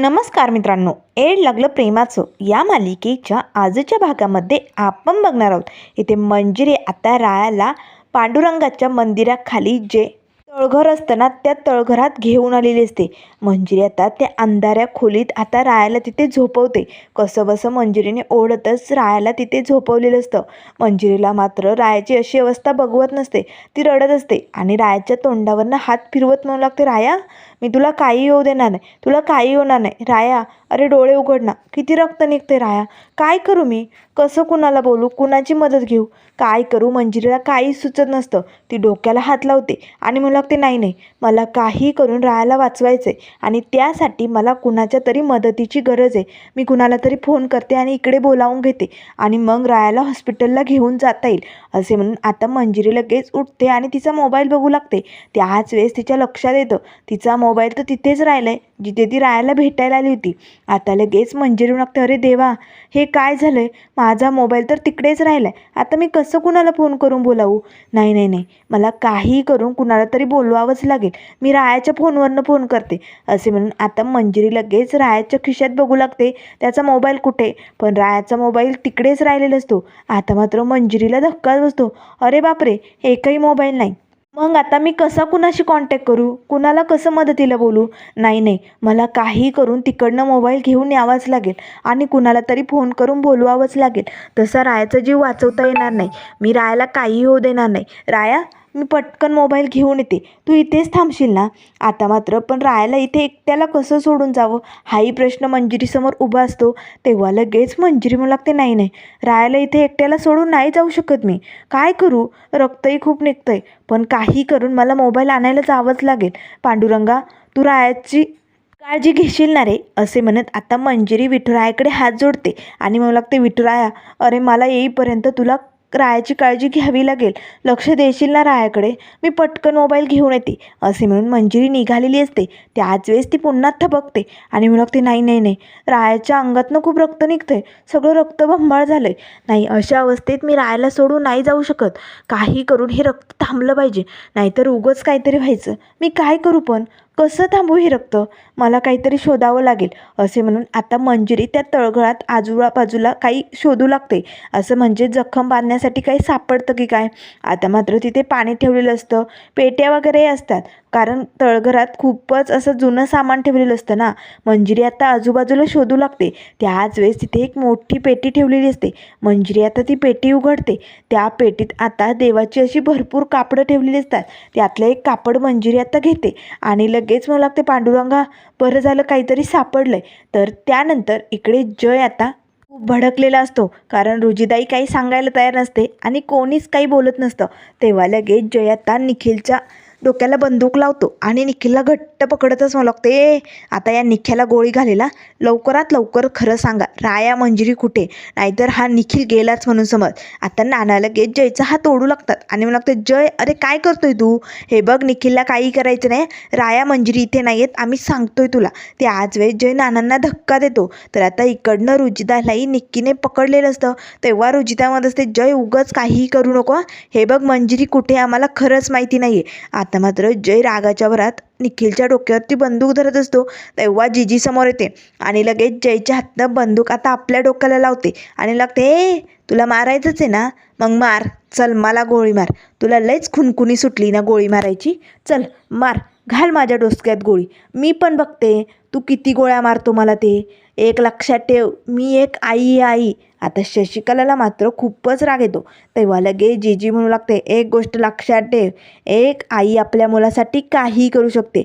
नमस्कार मित्रांनो एड लागलं प्रेमाचं. या मालिकेच्या आजच्या भागामध्ये आपण बघणार आहोत. इथे मंजिरी आता रायाला पांडुरंगाच्या मंदिराखाली जे तळघर असतं ना त्या तळघरात घेऊन आलेली असते. मंजिरी आता त्या अंधाऱ्या खोलीत आता रायाला तिथे झोपवते. कसं बसं मंजिरीने ओढतच रायाला तिथे झोपवलेलं असतं. मंजिरीला मात्र रायाची अशी अवस्था बघवत नसते. ती रडत असते आणि रायाच्या तोंडावरनं हात फिरवत म्हणू लागते राया मी तुला काही येऊ देणार नाही. तुला काही होणार नाही. राया अरे डोळे उघड ना. किती रक्त निघते राया. काय करू मी? कसं कुणाला बोलू? कुणाची मदत घेऊ? काय करू? मंजिरीला काही सुचत नसतं. ती डोक्याला हात लावते आणि मला लागते नाही नाही. मला काही करून रायाला वाचवायचं आहे आणि त्यासाठी मला कुणाच्या तरी मदतीची गरज आहे. मी कुणाला तरी फोन करते आणि इकडे बोलावून घेते आणि मग रायाला हॉस्पिटलला घेऊन जाता येईल. असे म्हणून आता मंजिरी लगेच उठते आणि तिचा मोबाईल बघू लागते. त्याच वेळेस तिच्या लक्षात येतं. तिचा मो मोबाईल तर तिथेच राहिला आहे जिथे ती रायाला भेटायला आली होती. आता लगेच मंजिरी लागते अरे देवा हे काय झालं आहे माझा मोबाईल तर तिकडेच राहिला आहे आता मी कसं कुणाला फोन करून बोलावू? नाही नाही नाही. मला काही करून कुणाला तरी बोलवावंच लागेल. मी रायाच्या फोनवरनं फोन करते. असे म्हणून आता मंजिरी लगेच रायाच्या खिशात बघू लागते त्याचा मोबाईल कुठे? पण रायाचा मोबाईल तिकडेच राहिलेला असतो आता मात्र मंजिरीला धक्काच बसतो. अरे बापरे एकही मोबाईल नाही. मग आता मी कसा कुणाशी कॉन्टॅक्ट करू? कुणाला कसं मदतीला बोलू? नाही नाही. मला काही करून तिकडनं मोबाईल घेऊन यावाच लागेल आणि कुणाला तरी फोन करून बोलवावंच लागेल. तसा रायाचा जीव वाचवता येणार नाही. मी रायाला काही होऊ देणार नाही. राया मी पटकन मोबाईल घेऊन येते. तू इथेच थांबशील ना? आता मात्र पण रायाला इथे एकट्याला कसं सोडून जावं? हाही प्रश्न मंजिरीसमोर उभा असतो. तेव्हा लगेच मंजिरी म्हणू लागते नाही नाही रायाला इथे एकट्याला सोडून नाही जाऊ शकत मी. काय करू? रक्तही खूप निघतंय. पण काही करून मला मोबाईल आणायला जावंच लागेल. पांडुरंगा तू रायाची काळजी घेशील ना रे? असे म्हणत आता मंजिरी विठुरायाकडे हात जोडते आणि मग लागते विठुराया अरे मला येईपर्यंत तुला रायाची काळजी घ्यावी लागेल. लक्ष देशील ना रायाकडे? मी पटकन मोबाईल घेऊन येते. असे म्हणून मंजिरी निघालेली असते. त्याच वेळेस ती पुन्हा थबकते आणि म्हणू लागते नाही नाही नाही. रायाच्या अंगातनं खूप रक्त निघतंय. सगळं रक्त बंबाळ झालं आहे नाही अशा अवस्थेत मी रायाला सोडून नाही जाऊ शकत. काही करून हे रक्त थांबलं पाहिजे. नाहीतर उगंच काहीतरी व्हायचं. मी काय करू पण? कसं थांबू हे रक्त? मला काहीतरी शोधावं लागेल असे म्हणून आता मंजिरी त्या तळघळात आजूबाजूला काही शोधू लागते. असं म्हणजे जखम बांधण्यासाठी काही सापडतं की काय? आता मात्र तिथे पाणी ठेवलेलं असतं पेट्या वगैरे असतात. कारण तळघरात खूपच असं जुनं सामान ठेवलेलं असतं ना. मंजिरी आता आजूबाजूला शोधू लागते. त्याच वेळेस तिथे एक मोठी पेटी ठेवलेली असते. मंजिरी आता ती पेटी उघडते. त्या पेटीत आता देवाची अशी भरपूर कापडं ठेवलेली असतात. त्यातलं एक कापड मंजिरी आता घेते. आणि लगेच मला लागते पांडुरंगा बरं झालं काहीतरी सापडलंय. तर त्यानंतर इकडे जय आता खूप भडकलेला असतो. कारण रुजीदाई काही सांगायला तयार नसते आणि कोणीच काही बोलत नसतं. तेव्हा लगेच जय आता निखिलच्या डोक्याला बंदूक लावतो आणि निखिलला घट्ट पकडतच मला लागते "ए, आता या निख्याला गोळी घालेला. लवकरात लवकर खरं सांगा राया मंजिरी कुठे? नाहीतर हा निखिल गेलाच म्हणून समज. आता नाना लगेच जयचा हात ओढू लागतात आणि मला लागतं जय अरे काय करतोय तू? हे बघ निखिलला काही करायचं नाही. राया मंजिरी इथे नाही आहेत आम्ही सांगतोय तुला. ते आज वेळेस जय नानांना धक्का देतो. तर आता इकडनं रुजिदालाही निक्कीने पकडलेलं असतं. तेव्हा रुजितामध्ये असते जय उगच काहीही करू नको हे. बघ मंजिरी कुठे आम्हाला खरंच माहिती नाही आहे आता मात्र जय रागाच्या भरात निखिलच्या डोक्यावरती बंदूक धरत असतो तेव्हा जिजी समोर येते आणि लगेच जयच्या हातनं बंदूक आता आपल्या डोक्याला लावते आणि लागते ए तुला मारायचंच आहे ना? मग मार चल मला गोळी मार. तुला लयच खुनखुनी सुटली ना गोळी मारायची? चल मार घाल माझ्या डोसक्यात गोळी. मी पण बघते तू किती गोळ्या मारतो मला ते. एक लक्षात ठेव मी एक आई आई. आता शशिकलाला मात्र खूपच राग येतो. तेव्हा लगेच जीजी म्हणू लागते एक गोष्ट लक्षात ठेव एक आई आपल्या मुलासाठी काहीही करू शकते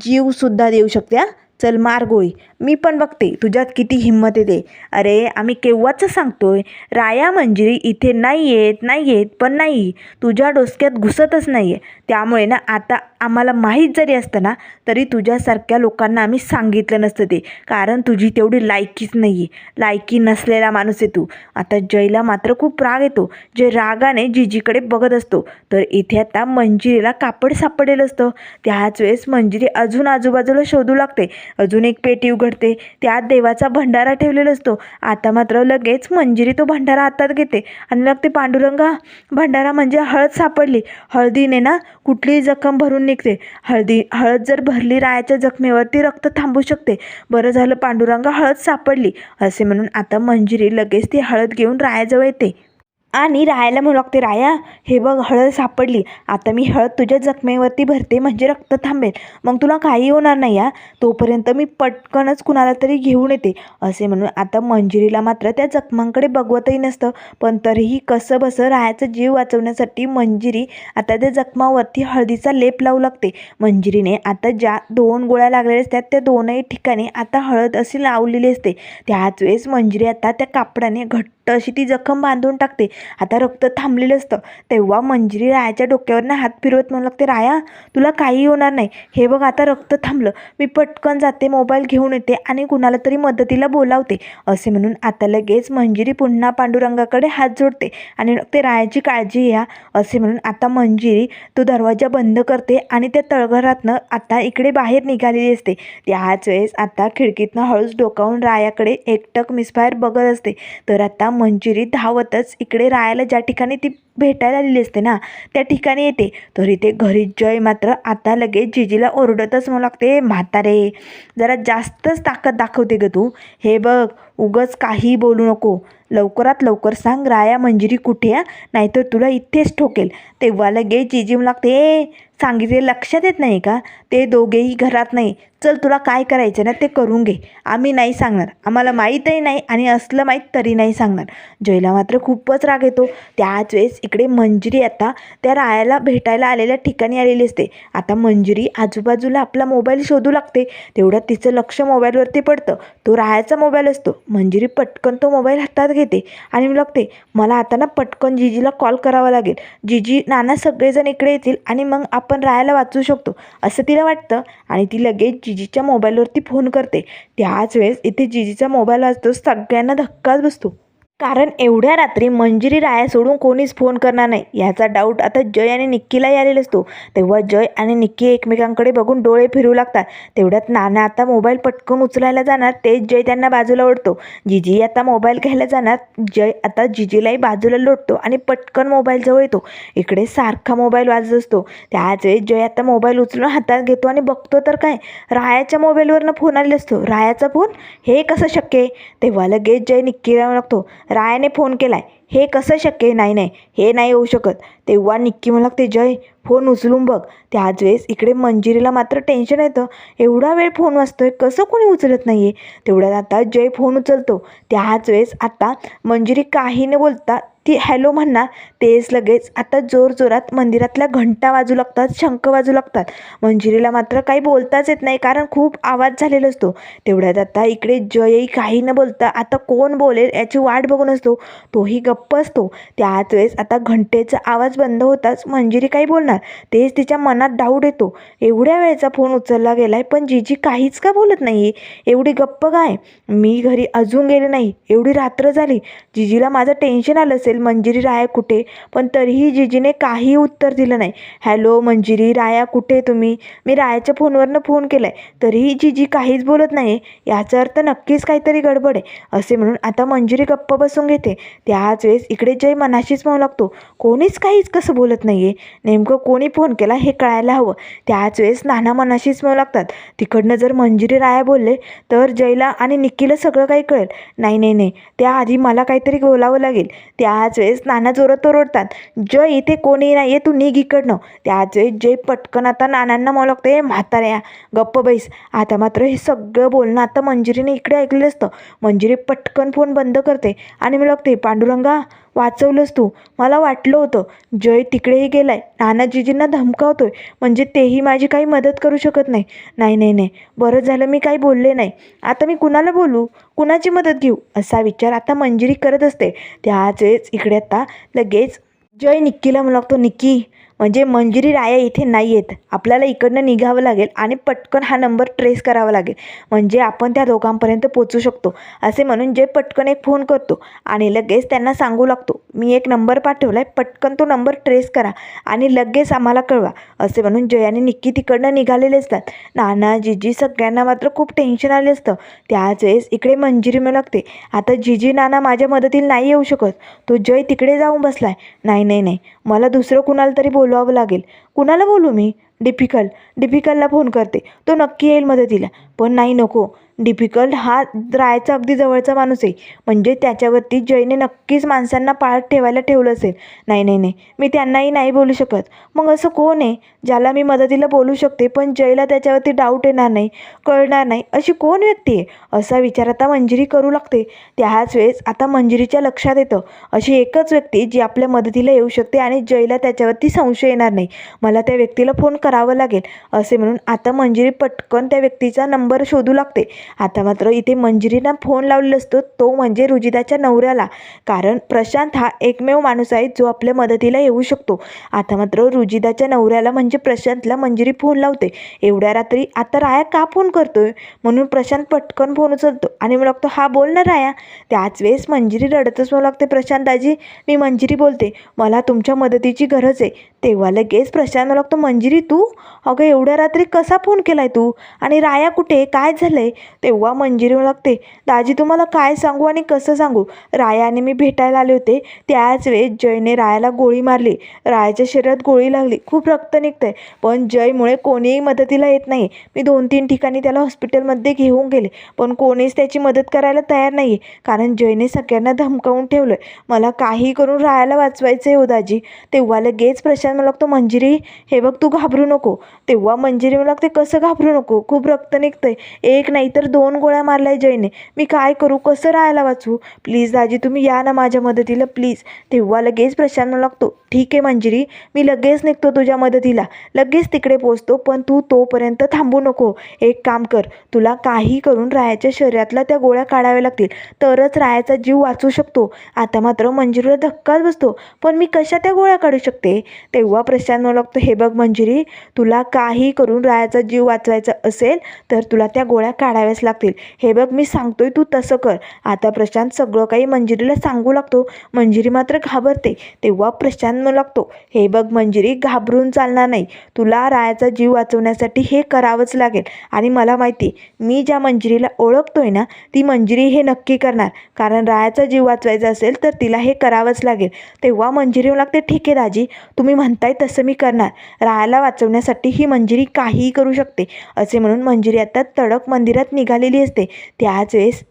जीवसुद्धा देऊ शकते हा. चल मार गोळी. मी पण बघते. तुझ्यात किती हिंमत येते. अरे आम्ही केव्हाच सांगतोय? राया मंजिरी इथे नाही येत नाही येत पण नाही. तुझ्या डोसक्यात घुसतच नाही आहे त्यामुळे ना आता आम्हाला माहीत जरी असतं ना तरी तुझ्यासारख्या लोकांना आम्ही सांगितलं नसतं ते. कारण तुझी तेवढी लायकीच नाही आहे लायकी नसलेला माणूस आहे तू. आता जयला मात्र खूप राग येतो. जे रागाने जिजीकडे बघत असतो. तर इथे आता मंजिरीला कापड सापडलेलं असतं. त्याच वेळेस मंजिरी अजून आजूबाजूला शोधू लागते. अजून एक पेटी उघडते. त्यात देवाचा भंडारा ठेवलेला असतो. आता मात्र लगेच मंजिरी तो भंडारा हातात घेते. आणि लागते पांडुरंगा भंडारा म्हणजे हळद सापडली. हळदीने ना कुठलीही जखम भरून निघते. हळदी हळद जर भरली रायाच्या जखमेवरती रक्त थांबू शकते. बरं झालं पांडुरंगा हळद सापडली. असे म्हणून आता मंजिरी लगेच ती हळद घेऊन रायाजवळ येते. आणि राहायला म्हणू लागते राया हे बघ हळद सापडली. आता मी हळद तुझ्या जखमेवरती भरते म्हणजे रक्त थांबेल. मग तुला काही होणार नाही या तोपर्यंत मी पटकनच कुणाला तरी घेऊन येते. असे म्हणून आता मंजिरीला मात्र त्या जखमांकडे बघवतही नसतं. पण तरीही कसं बसं रायाचा जीव वाचवण्यासाठी मंजिरी आता त्या जखमावरती हळदीचा लेप लावू लागते. मंजिरीने आता ज्या दोन गोळ्या लागलेल्या असतात त्या दोनही ठिकाणी आता हळद अशी लावलेली असते. त्याच वेळेस मंजिरी आता त्या कापडाने घट्ट अशी ती जखम बांधून टाकते. आता रक्त थांबलेलं असतं. तेव्हा मंजिरी रायाच्या डोक्यावरनं हात फिरवत म्हणू लागते राया तुला काही होणार नाही. हे बघ आता रक्त थांबलं. मी पटकन जाते मोबाईल घेऊन येते आणि कुणाला तरी मदतीला बोलावते. असे म्हणून आता लगेच मंजिरी पुन्हा पांडुरंगाकडे हात जोडते आणि ते रायाची काळजी घ्या. असे म्हणून आता मंजिरी तो दरवाजा बंद करते आणि त्या तळघरातनं आता इकडे बाहेर निघालेली असते. त्याच वेळेस आता खिडकीतनं हळूच डोकावून रायाकडे एकटक मिसफायर बघत असते. तर आता मंजिरी धावतच इकडे रायाला ज्या ठिकाणी ती भेटायला आलेली असते ना त्या ठिकाणी येते. तर इथे घरी जय मात्र आता लगेच जिजीला ओरडतच म्हणू लागते म्हातारे जरा जास्तच ताकद दाखवते ग तू. हे बघ उगच काही बोलू नको. लवकरात लवकर सांग राया मंजिरी कुठे आहे? नाहीतर तुला इथेच ठोकेल. तेव्हा लगेच जिजी लागते. ए सांगितले लक्षात येत नाही का? ते दोघेही घरात नाही. चल तुला काय करायचं ना ते करून घे. आम्ही नाही सांगणार. आम्हाला माहीतही नाही आणि असलं माहीत तरी नाही सांगणार. जयला मात्र खूपच राग येतो. त्याच वेळेस इकडे मंजिरी आता त्या रायाला भेटायला आलेल्या ठिकाणी आलेली असते. आता मंजिरी आजूबाजूला आपला मोबाईल शोधू लागते. तेवढ्यात तिचं लक्ष मोबाईलवरती पडतं. तो रायाचा मोबाईल असतो. मंजिरी पटकन तो मोबाईल हातात घेते आणि मी लागते मला आता ना पटकन जिजीला कॉल करावा लागेल. जिजी नाना सगळेजण इकडे येतील आणि मग आपण राहायला वाचू शकतो असं तिला वाटतं. आणि ती लगेच जिजीच्या मोबाईलवरती फोन करते. त्याच वेळेस इथे जिजीचा मोबाईल वाजतो सगळ्यांना धक्काच बसतो. कारण एवढ्या रात्री मंजिरी राया सोडून कोणीच फोन करणार नाही. याचा डाऊट आता जय आणि निक्कीलाही आलेला असतो. तेव्हा जय आणि निक्की एकमेकांकडे बघून डोळे फिरू लागतात. तेवढ्यात नाना आता मोबाईल पटकन उचलायला जाणार. तेच जय त्यांना बाजूला ओढतो. जिजी आता मोबाईल घ्यायला जाणार. जय आता जिजीलाही बाजूला लोटतो आणि पटकन मोबाईलजवळ येतो. इकडे सारखा मोबाईल वाजत असतो. त्याच वेळेस जय आता मोबाईल उचलून हातात घेतो आणि बघतो तर काय? रायाच्या मोबाईलवरनं फोन आलेला असतो. रायाचा फोन हे कसं शक्य आहे? तेव्हा लगेच जय निक्कीला लागतो. रायाने फोन केलाय हे कसं शक्य नाही नाही हे नाही होऊ शकत. तेव्हा निक्की मला लागते जय फोन उचलून बघ. त्याच वेळेस इकडे मंजिरीला मात्र टेन्शन येतं. एवढा वेळ फोन वाजतोय कसं कोणी उचलत नाही आहे तेवढ्यात आता जय फोन उचलतो. त्याच वेळेस आता मंजिरी काही न बोलता ती हॅलो म्हणणार. तेच लगेच आता जोरजोरात मंदिरातल्या घंटा वाजू लागतात शंख वाजू लागतात. मंजिरीला मात्र काही बोलताच येत नाही कारण खूप आवाज झालेला असतो. तेवढ्यात आता इकडे जयही काही न बोलता आता कोण बोलेल याची वाट बघून असतो. तोही गप्प असतो. त्याच वेळेस आता घंटेचा आवाज बंद होताच मंजिरी काही बोलणार. तेच तिच्या मनात डाऊट येतो. एवढ्या वेळेचा फोन उचलला गेलाय पण जीजी काहीच का बोलत नाही एवढी गप्प काय? मी घरी अजून गेले नाही. एवढी रात्र झाली. जिजीला माझं टेन्शन आलं असेल मंजिरी राया कुठे? पण तरीही जिजीने काही उत्तर दिलं नाही. हॅलो मंजिरी राया कुठे तुम्ही? मी रायाच्या फोनवरनं फोन केलाय. तरीही जिजी काहीच बोलत नाही याचा अर्थ नक्कीच काहीतरी गडबड आहे. असे म्हणून आता मंजिरी गप्प बसून घेते. त्याच वेळेस इकडे जय मनाशीच म्हणू लागतो. कोणीच काहीच कसं बोलत नाही आहे नेमकं कोणी फोन केला हे कळायला हवं. त्याच वेळेस नाना मनाशीच म्हणू लागतात. तिकडनं जर मंजिरी राया बोलले तर जयला आणि निक्कीला सगळं काही कळेल. नाही नाही नाही. त्याआधी मला काहीतरी बोलावं लागेल. त्याच वेळेस नाना जोरात ओरडतात. जय इथे कोणी नाही आहे तू निघ इकडनं. त्याच वेळेस जय पटकन आता नानांना मला लागतं हे म्हाताऱ्या गप्प बैस. आता मात्र हे सगळं बोलणं आता मंजिरीने इकडे ऐकलेलं असतं. मंजिरी पटकन फोन बंद करते आणि मला लागते पांडुरंगा वाचवलंस तू. मला वाटलं होतं जय तिकडेही गेलाय. नानाजीजींना धमकावतोय. म्हणजे तेही माझी काही मदत करू शकत नाही. नाही नाही नाही. बरं झालं मी काही बोलले नाही. आता मी कुणाला बोलू? कुणाची मदत घेऊ? असा विचार आता मंजिरी करत असते. त्याच वेळेस इकडे आता लगेच जय निक्कीला म्हणू लागतो निक्की म्हणजे मंजिरी राया इथे नाही आहेत आपल्याला इकडनं निघावं लागेल आणि पटकन हा नंबर ट्रेस करावा लागेल. म्हणजे आपण त्या दोघांपर्यंत पोचू शकतो. असे म्हणून जय पटकन एक फोन करतो आणि लगेच त्यांना सांगू लागतो मी एक नंबर पाठवला आहे पटकन तो नंबर ट्रेस करा आणि लगेच आम्हाला कळवा. असे म्हणून जय आणि निक्की तिकडनं निघालेले असतात नाना जिजी सगळ्यांना मात्र खूप टेन्शन आले असतं. त्याच वेळेस इकडे मंजिरी मिळू लागते आता जिजी नाना माझ्या मदतीला नाही येऊ शकत. तो जय तिकडे जाऊन बसलाय. नाही नाही नाही. मला दुसरं कुणाला तरी बोलवावं लागेल. कुणाला बोलू मी? डिफिकल्ट. डिफिकल्टला फोन करते. तो नक्की येईल मदतीला. पण नाही नको. डिफिकल्ट हा रायाचा अगदी जवळचा माणूस आहे. म्हणजे त्याच्यावरती जयने नक्कीच माणसांना पाळत ठेवायला ठेवलं असेल. नाही नाही नाही. मी त्यांनाही नाही बोलू शकत. मग असं कोण आहे? ज्याला मी मदतीला बोलू शकते पण जयला त्याच्यावरती डाऊट येणार नाही कळणार नाही. अशी कोण व्यक्ती आहे? असा विचार आता मंजिरी करू लागते. त्याच वेळेस आता मंजिरीच्या लक्षात येतं. अशी एकच व्यक्ती जी आपल्या मदतीला येऊ शकते आणि जयला त्याच्यावरती संशय येणार नाही. मला त्या व्यक्तीला फोन करावं लागेल असे म्हणून आता मंजिरी पटकन त्या व्यक्तीचा नंबर शोधू लागते. आता मात्र इथे मंजिरीनं फोन लावलेला असतो तो म्हणजे रुजिताच्या नवऱ्याला. कारण प्रशांत हा एकमेव माणूस आहे जो आपल्या मदतीला येऊ शकतो. आता मात्र रुजिताच्या नवऱ्याला म्हणजे प्रशांतला मंजिरी फोन लावते. एवढ्या रात्री आता राया का फोन करतोय? म्हणून प्रशांत पटकन फोन उचलतो. आणि मग लागतो हा बोल ना राया. त्याच वेळेस मंजिरी रडतच मला लागते प्रशांत दाजी मी मंजिरी बोलते. मला तुमच्या मदतीची गरज आहे. तेव्हा लगेच प्रशांत मला लागतो मंजिरी तू? अगं एवढ्या रात्री कसा फोन केलाय तू? आणि राया कुठे? काय झालंय? तेव्हा मंजिरी मला लागते दाजी तुम्हाला काय सांगू आणि कसं सांगू रायाने मी भेटायला आले होते. त्याच वेळेस जयने रायाला गोळी मारली. रायाच्या शरीरात गोळी लागली. खूप रक्त निघतंय. पण जयमुळे कोणीही मदतीला येत नाही. मी दोन तीन ठिकाणी त्याला हॉस्पिटलमध्ये घेऊन गेले. पण कोणीच त्याची मदत करायला तयार नाही कारण जयने सगळ्यांना धमकावून ठेवलं मला काही करून रायाला वाचवायचं आहे हो दाजी. तेव्हा लगेच प्रशांत मला लागतो मंजिरी हे बघ तू घाबरू नको. तेव्हा मंजिरी मला लागते कसं घाबरू नको? खूप रक्त निघतंय. एक नाही तर दोन गोळ्या मारल्या जयने. मी काय करू? कसं राहायला वाचू? प्लीज दाजी तुम्ही या ना माझ्या मदतीला प्लीज. तेव्हा लगेच प्रशांत लागतो. ठीक आहे मंजिरी मी लगेच निघतो तुझ्या मदतीला. लगेच तिकडे पोचतो पण तू तोपर्यंत थांबू नको. एक काम कर तुला काही करून रायाच्या शरीरातल्या त्या गोळ्या काढाव्या लागतील. तरच रायाचा जीव वाचू शकतो. आता मात्र मंजिरीला धक्काच बसतो. पण मी कशा त्या गोळ्या काढू शकते? तेव्हा प्रशांत मला लागतो हे बघ मंजिरी तुला काही करून रायाचा जीव वाचवायचा असेल तर तुला त्या गोळ्या करावेच लागतील. हे बघ मी सांगतोय तू तसं कर. आता प्रशांत सगळं काही मंजिरीला सांगू लागतो. मंजिरी मात्र घाबरते. तेव्हा प्रशांत म्हणू लागतो हे बघ मंजिरी घाबरून चालणार नाही. तुला रायाचा जीव वाचवण्यासाठी हे करावंच लागेल. आणि मला माहिती मी ज्या मंजिरीला ओळखतोय ना ती मंजिरी हे नक्की करणार. कारण रायाचा जीव वाचवायचा असेल तर तिला हे करावंच लागेल. तेव्हा मंजिरी लागते ठीक आहे दाजी तुम्ही म्हणताय तसं मी करणार. रायाला वाचवण्यासाठी ही मंजिरी काहीही करू शकते. असे म्हणून मंजिरी आता तडक मंदिरात निघालेली असते. त्याच वेळेस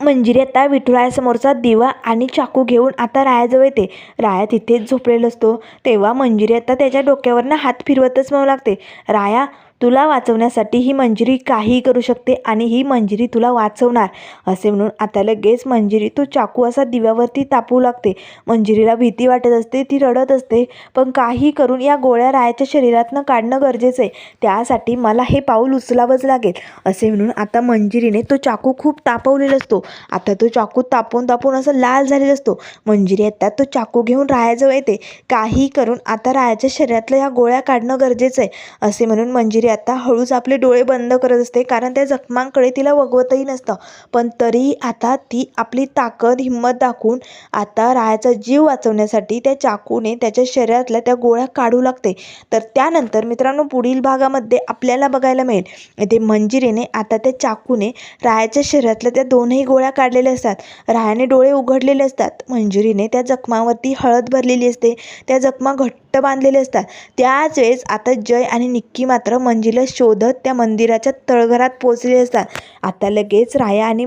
मंजिरी आता विठुरायासमोरचा दिवा आणि चाकू घेऊन आता रायाजवळ येते. राया तिथेच झोपलेला असतो. तेव्हा मंजिरी आता त्याच्या डोक्यावरनं हात फिरवतच म्हणू लागते. राया तुला वाचवण्यासाठी ही मंजिरी काहीही करू शकते आणि ही मंजिरी तुला वाचवणार असे म्हणून आता लगेच मंजिरी तो चाकू असा दिव्यावरती तापवू लागते. मंजिरीला भीती वाटत असते ती रडत असते. पण काही करून या गोळ्या रायाच्या शरीरातनं काढणं गरजेचं आहे. त्यासाठी मला हे पाऊल उचलावंच लागेल असे म्हणून आता मंजिरीने तो चाकू खूप तापवलेला असतो. आता तो चाकू तापून तापून असा लाल झालेला असतो. मंजिरी येतात तो चाकू घेऊन रायाजवळ येते. काही करून आता रायाच्या शरीरातल्या या गोळ्या काढणं गरजेचं आहे. असे म्हणून मंजिरी आता हळूच आपले डोळे बंद करत असते. कारण त्या जखमांकडे तिला वगवतही नसतं. पण तरी आता ती आपली ताकद हिंमत दाखवून आता रायाचा जीव वाचवण्यासाठी त्या चाकूने त्याच्या शरीरातल्या त्या गोळ्या काढू लागते. तर त्यानंतर मित्रांनो पुढील भागामध्ये आपल्याला बघायला मिळेल. येथे मंजिरीने आता त्या चाकूने रायाच्या शरीरातल्या त्या दोनही गोळ्या काढलेल्या असतात. रायाने डोळे उघडलेले असतात. मंजिरीने त्या जखमावरती हळद भरलेली असते. त्या जखमा घट्ट बांधलेले असतात. त्याच वेळेस आता जय आणि निक्की मात्र मंजिला शोधत त्या मंदिराच्या तळघरात पोचले असतात. आता लगेच राया आणि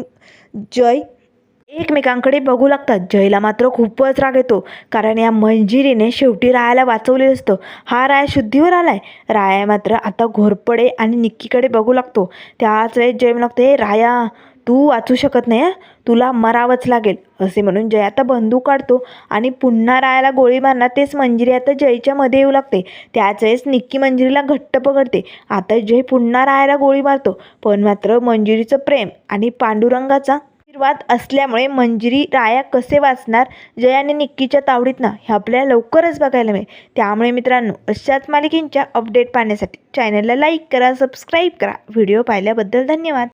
जय एकमेकांकडे बघू लागतात. जयला मात्र खूपच राग येतो. कारण या मंजिरीने शेवटी रायाला वाचवलेलं असतं. हा राया शुद्धीवर आलाय. राया मात्र आता घोरपडे आणि निक्कीकडे बघू लागतो. त्याच वेळेस जय हे राया तू वाचू शकत नाही हं? तुला मरावंच लागेल. असे म्हणून जय आता बंदूक काढतो आणि पुन्हा रायाला गोळी मारणार. तेच मंजिरी आता जयच्या मध्ये येऊ लागते. त्याच वेळेस निक्की मंजिरीला घट्ट पकडते. आता जय पुन्हा रायाला गोळी मारतो. पण मात्र मंजिरीचं प्रेम आणि पांडुरंगाचा आशीर्वाद असल्यामुळे मंजिरी राया कसे वाचणार? जय आणि निक्कीच्या तावडीतनं. हे आपल्याला लवकरच बघायला मिळेल. त्यामुळे मित्रांनो अशाच मालिकेंच्या अपडेट पाहण्यासाठी चॅनलला लाईक करा सबस्क्राईब करा. व्हिडिओ पाहिल्याबद्दल धन्यवाद.